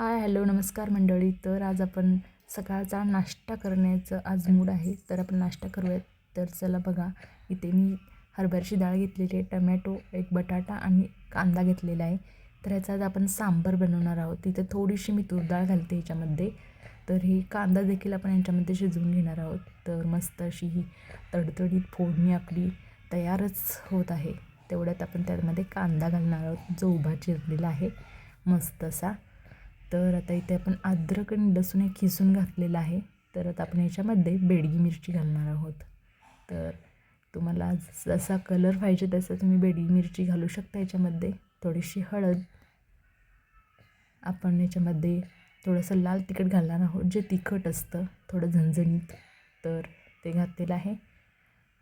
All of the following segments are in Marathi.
हाय हॅलो नमस्कार मंडळी. तर आज आपण सकाळचा नाश्ता करण्याचं आज मूड आहे. तर आपण नाश्ता करूयात. तर चला बघा. इथे मी हरभऱ्याची डाळ घेतलेली आहे टमॅटो एक बटाटा आणि कांदा घेतलेला आहे. तर ह्याचा आज आपण सांबर बनवणार आहोत. तिथे थोडीशी मी तूर डाळ घालते ह्याच्यामध्ये तर ही कांदा देखील आपण यांच्यामध्ये शिजवून घेणार आहोत. तर मस्त अशी ही तडतडीत फोडणी आपली तयारच होत आहे. तेवढ्यात आपण त्यामध्ये कांदा घालणार आहोत. जो उभा चिरलेला आहे. मस्त असा. तर आता इथे आपण अद्रक आणि लसूण हे खिसून घातलेलं आहे. तर आता आपण याच्यामध्ये बेडगी मिरची घालणार आहोत. तर तुम्हाला जसा कलर पाहिजे तसा तुम्ही बेडगी मिरची घालू शकता याच्यामध्ये. थोडीशी हळद आपण याच्यामध्ये थोडंसं लाल तिखट घालणार आहोत जे तिखट असतं थोडं झणझणीत. तर ते घातलेलं आहे.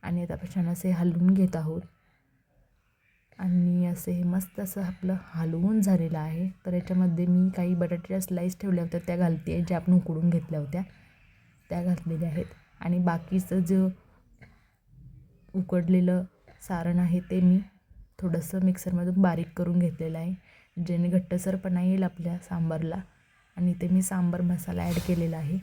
आणि आता आपण छान असे हलवून घेत आहोत. आणि असे हे मस्त असं आपलं हलवून झालेलं आहे. तर याच्यामध्ये मी काही बटाट्याच्या स्लाईस ठेवल्या होत्या त्या घालते आहे ज्या आपण उकडून घेतल्या होत्या. त्या घातलेल्या आहेत. आणि बाकीचं जे उकडलेलं सारण आहे ते मी थोडंसं मिक्सरमधून बारीक करून घेतलेलं आहे. जेणे घट्टसरपणा येईल आपल्या सांबारला. आणि ते मी सांबार मसाला ॲड केलेला आहे.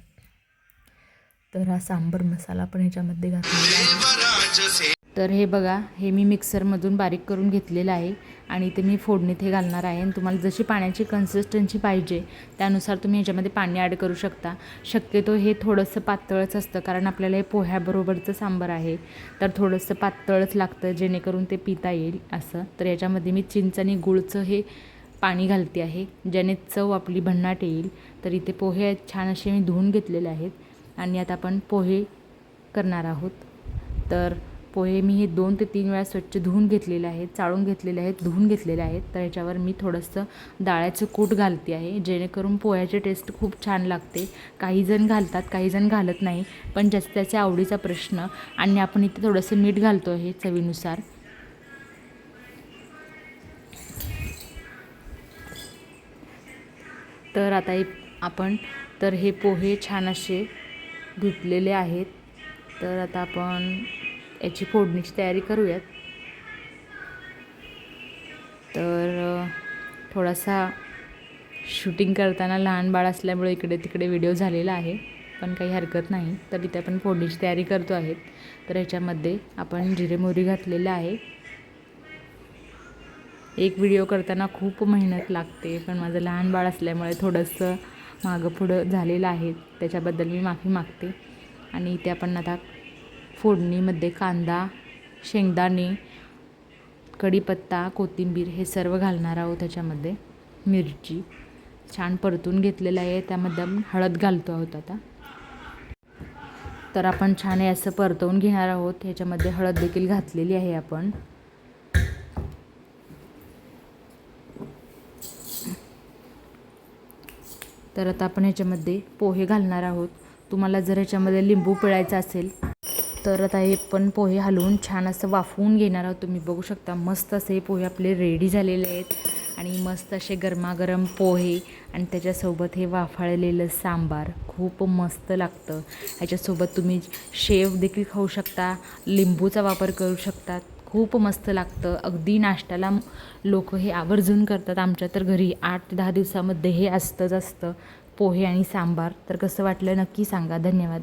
तर हा सांबार मसाला पण ह्याच्यामध्ये घातलेला आहे. तर हे बघा हे मी मिक्सरमधून बारीक करून घेतलेलं आहे आणि ते मी फोडणीत हे घालणार आहे. आणि तुम्हाला जशी पाण्याची कन्सिस्टन्सी पाहिजे त्यानुसार तुम्ही ह्याच्यामध्ये पाणी ॲड करू शकता. शक्यतो हे थोडंसं पातळच असतं कारण आपल्याला हे पोह्याबरोबरचं सांबार आहे. तर थोडंसं पातळच लागतं जेणेकरून ते पिता येईल असं. तर याच्यामध्ये मी चिंच आणि गुळचं हे पाणी घालते आहे ज्याने चव आपली भन्नाट येईल. तर इथे पोहे छान असे मी धुवून घेतलेले आहेत आणि आता आपण पोहे करणार आहोत. तर पोहे मी हे दोन ते तीन वेळा स्वच्छ धुवून घेतलेले आहेत चाळून घेतलेले आहेत धुवून घेतलेले आहेत. तर याच्यावर मी थोडंसं डाळ्याचं कूट घालते आहे जेणेकरून पोह्याची टेस्ट खूप छान लागते. काही जण घालतात काही जण घालत नाही पण जास्त त्याच्या आवडीचा प्रश्न. आणि आपण इथे थोडंसं मीठ घालतो आहे चवीनुसार. तर आता आपण तर हे पोहे छान असे धुतलेले आहेत. तर आता आपण याची फोडणीची तयारी करूयात. तर थोडासा शूटिंग करताना लहान बाळ असल्यामुळे इकडे तिकडे व्हिडिओ झालेला आहे पण काही हरकत नाही. तर इथे आपण फोडणीची तयारी करतो आहेत. तर ह्याच्यामध्ये आपण जिरे मोहरी घातलेलं आहे. एक व्हिडिओ करताना खूप मेहनत लागते पण माझं लहान बाळ असल्यामुळे थोडंसं मागं पुढं झालेलं आहे. त्याच्याबद्दल मी माफी मागते. आणि इथे आपण आता फोडणीमध्ये कांदा शेंगदाणे कढीपत्ता कोथिंबीर हे सर्व घालणार आहोत त्याच्यामध्ये. मिरची छान परतून घेतलेलं आहे. त्यामध्ये हळद घालतो आहोत आता. तर आपण छान हे असं परतवून घेणार आहोत. ह्याच्यामध्ये हळद देखील घातलेली आहे आपण. तर आता आपण ह्याच्यामध्ये पोहे घालणार आहोत. तुम्हाला जर ह्याच्यामध्ये लिंबू पिळायचा असेल तर आता हे पण पोहे हलवून छान असं वाफवून घेणार आहोत. तुम्ही बघू शकता मस्त असे हे पोहे आपले रेडी झालेले आहेत. आणि मस्त असे गरमागरम पोहे आणि त्याच्यासोबत हे वाफाळलेलं सांबार खूप मस्त लागतं. ह्याच्यासोबत तुम्ही शेव देखील खाऊ शकता लिंबूचा वापर करू शकता. खूप मस्त लागतं. अगदी नाश्त्याला लोक हे आवर्जून करतात. आमच्या तर घरी आठ ते दहा दिवसामध्ये हे असतंच असतं पोहे आणि सांबार. तर कसं वाटलं नक्की सांगा. धन्यवाद.